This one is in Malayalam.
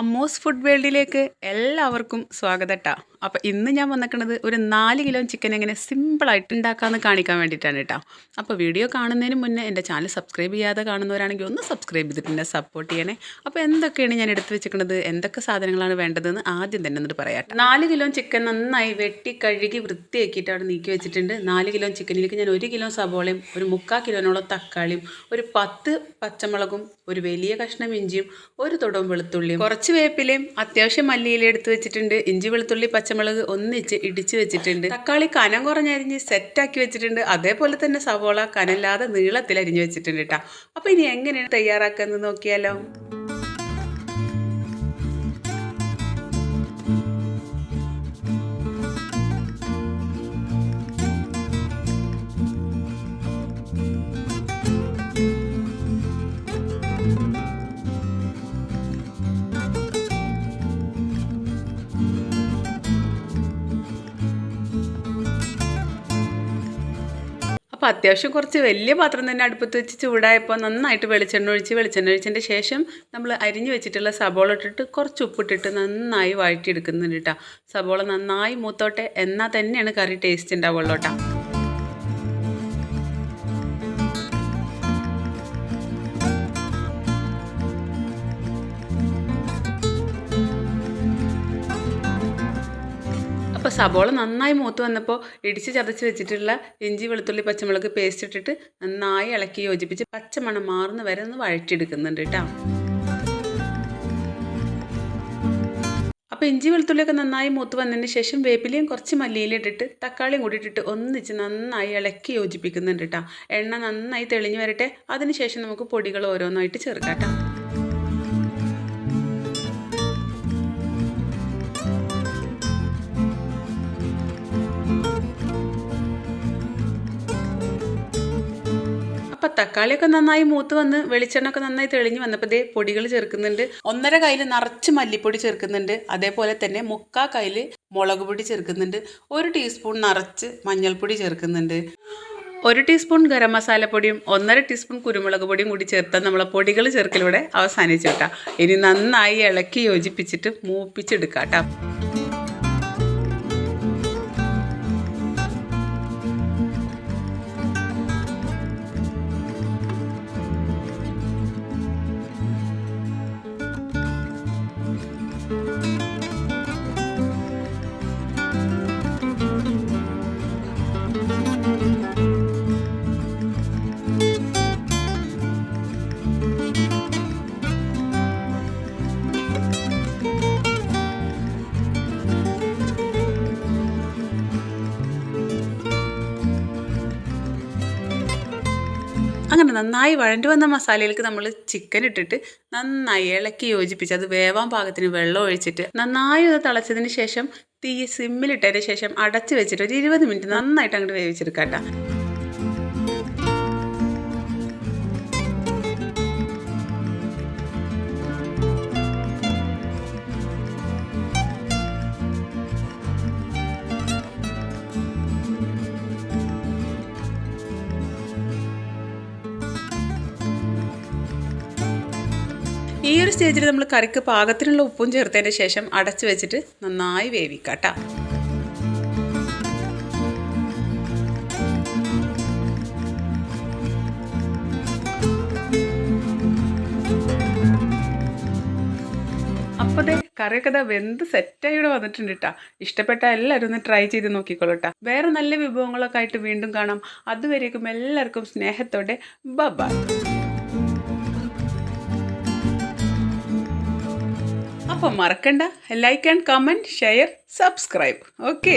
അമ്മോസ് ഫുഡ് വേൾഡിലേക്ക് എല്ലാവർക്കും സ്വാഗതട്ടാ. അപ്പോൾ ഇന്ന് ഞാൻ വന്നിക്കുന്നത് ഒരു നാല് കിലോ ചിക്കൻ എങ്ങനെ സിമ്പിളായിട്ട് ഉണ്ടാക്കാമെന്ന് കാണിക്കാൻ വേണ്ടിയിട്ടാണ് കേട്ടോ അപ്പോൾ വീഡിയോ കാണുന്നതിന് മുന്നേ എന്റെ ചാനൽ സബ്സ്ക്രൈബ് ചെയ്യാതെ കാണുന്നവരാണെങ്കിൽ ഒന്ന് സബ്സ്ക്രൈബ് ചെയ്തിട്ട് എന്നെ സപ്പോർട്ട് ചെയ്യണേ. അപ്പോൾ എന്തൊക്കെയാണ് ഞാൻ എടുത്ത് വെച്ചിരിക്കുന്നത്? എന്തൊക്കെ സാധനങ്ങളാണ് വേണ്ടതെന്ന് ആദ്യം തന്നെ എന്നിട്ട് പറയാം നാല് കിലോ ചിക്കൻ നന്നായി വെട്ടി കഴുകി വൃത്തിയാക്കിയിട്ട് അവിടെ നീക്കി വെച്ചിട്ടുണ്ട്. നാല് കിലോ ചിക്കനിലേക്ക് ഞാൻ ഒരു കിലോ സബോളയും ഒരു മുക്കാൽ കിലോനോളം തക്കാളിയും ഒരു പത്ത് പച്ചമുളകും ഒരു വലിയ കഷ്ണം ഇഞ്ചിയും ഒരു തുടവും വെളുത്തുള്ളിയും കുറച്ച് വേപ്പിലയും അത്യാവശ്യം മല്ലിയില എടുത്ത് വെച്ചിട്ടുണ്ട്. ഇഞ്ചി വെളുത്തുള്ളി പച്ചമുളക് ഒന്നിച്ച് ഇടിച്ച് വെച്ചിട്ടുണ്ട്. തക്കാളി കനം കുറഞ്ഞരിഞ്ഞ് സെറ്റാക്കി വെച്ചിട്ടുണ്ട്. അതേപോലെ തന്നെ സവോള കനല്ലാതെ നീളത്തിൽ അരിഞ്ഞ് വെച്ചിട്ടുണ്ട് കേട്ടോ അപ്പോൾ ഇനി എങ്ങനെയാണ് തയ്യാറാക്കുന്നത് നോക്കിയാലോ? അപ്പോൾ അത്യാവശ്യം കുറച്ച് വലിയ പാത്രം തന്നെ അടുപ്പത്ത് വെച്ച് ചൂടായപ്പോൾ നന്നായിട്ട് വെളിച്ചെണ്ണ ഒഴിച്ച് വെളിച്ചെണ്ണ ഒഴിച്ചതിന്റെ ശേഷം നമ്മൾ അരിഞ്ഞ് വെച്ചിട്ടുള്ള സബോള ഇട്ടിട്ട് കുറച്ച് ഉപ്പിട്ടിട്ട് നന്നായി വഴറ്റിയെടുക്കുന്നുണ്ട് കേട്ടോ സബോള നന്നായി മൂത്തോട്ടെ എന്നാൽ തന്നെയാണ് കറി ടേസ്റ്റ് ഉണ്ടാവുള്ളൂ കേട്ടോ അപ്പോൾ സബോള നന്നായി മൂത്ത് വന്നപ്പോൾ ഇടിച്ച് ചതച്ച് വെച്ചിട്ടുള്ള ഇഞ്ചി വെളുത്തുള്ളി പച്ചമുളക് പേസ്റ്റ് ഇട്ടിട്ട് നന്നായി ഇളക്കി യോജിപ്പിച്ച് പച്ചമണം മാറുന്ന വരെ ഒന്ന് വഴറ്റിയെടുക്കുന്നുണ്ട് കേട്ടോ. അപ്പോൾ ഇഞ്ചി വെളുത്തുള്ളിയൊക്കെ നന്നായി മൂത്ത് വന്നതിന് ശേഷം വേപ്പിലയും കുറച്ച് മല്ലിയിലും ഇട്ടിട്ട് തക്കാളിയും കൂടി ഇട്ടിട്ട് ഒന്നിച്ച് നന്നായി ഇളക്കി യോജിപ്പിക്കുന്നുണ്ട് കേട്ടോ. എണ്ണ നന്നായി തെളിഞ്ഞു വരട്ടെ. അതിനുശേഷം നമുക്ക് പൊടികൾ ഓരോന്നായിട്ട് ചേർക്കാം കേട്ടോ. അപ്പം തക്കാളിയൊക്കെ നന്നായി മൂത്ത് വന്ന് വെളിച്ചെണ്ണ ഒക്കെ നന്നായി തെളിഞ്ഞ് വന്നപ്പോൾ പൊടികൾ ചേർക്കുന്നുണ്ട്. ഒന്നര കയ്യിൽ നിറച്ച് മല്ലിപ്പൊടി ചേർക്കുന്നുണ്ട്. അതേപോലെ തന്നെ മുക്കാ കയ്യിൽ മുളക് പൊടി ചേർക്കുന്നുണ്ട്. ഒരു ടീസ്പൂൺ നിറച്ച് മഞ്ഞൾപ്പൊടി ചേർക്കുന്നുണ്ട്. ഒരു ടീസ്പൂൺ ഗരം മസാലപ്പൊടിയും ഒന്നര ടീസ്പൂൺ കുരുമുളക് പൊടിയും കൂടി ചേർത്താൽ നമ്മളെ പൊടികൾ ചേർക്കലിവിടെ അവസാനിച്ചു കേട്ടോ. ഇനി നന്നായി ഇളക്കി യോജിപ്പിച്ചിട്ട് മൂപ്പിച്ചെടുക്കാം കേട്ടോ. അങ്ങനെ നന്നായി വഴണ്ടു വന്ന മസാലയിലേക്ക് നമ്മൾ ചിക്കൻ ഇട്ടിട്ട് നന്നായി ഇളക്കി യോജിപ്പിച്ച് അത് വേവാൻ പാകത്തിന് വെള്ളം ഒഴിച്ചിട്ട് നന്നായി ഒന്ന് തിളച്ചതിന് ശേഷം തീ സിമ്മിലിട്ടതിന് ശേഷം അടച്ചു വെച്ചിട്ട് ഒരു ഇരുപത് മിനിറ്റ് നന്നായിട്ട് അങ്ങോട്ട് വേവിച്ചെടുക്കാം കേട്ടോ ഈ ഒരു സ്റ്റേജിൽ നമ്മൾ കറിക്ക് പാകത്തിനുള്ള ഉപ്പും ചേർത്തതിന് ശേഷം അടച്ചു വെച്ചിട്ട് നന്നായി വേവിക്കാം കേട്ടോ അപ്പോൾ കറിയൊക്കെ ഇതാ വെന്ത് സെറ്റായി ഇവിടെ വന്നിട്ടുണ്ട് കേട്ടോ ഇഷ്ടപ്പെട്ട എല്ലാവരും ഒന്ന് ട്രൈ ചെയ്ത് നോക്കിക്കോളൂ വേറെ നല്ല വിഭവങ്ങളൊക്കെ ആയിട്ട് വീണ്ടും കാണാം. അതുവരേക്കും എല്ലാവർക്കും സ്നേഹത്തോടെ ബബാ. അപ്പോൾ മറക്കണ്ട. Like and comment share subscribe okay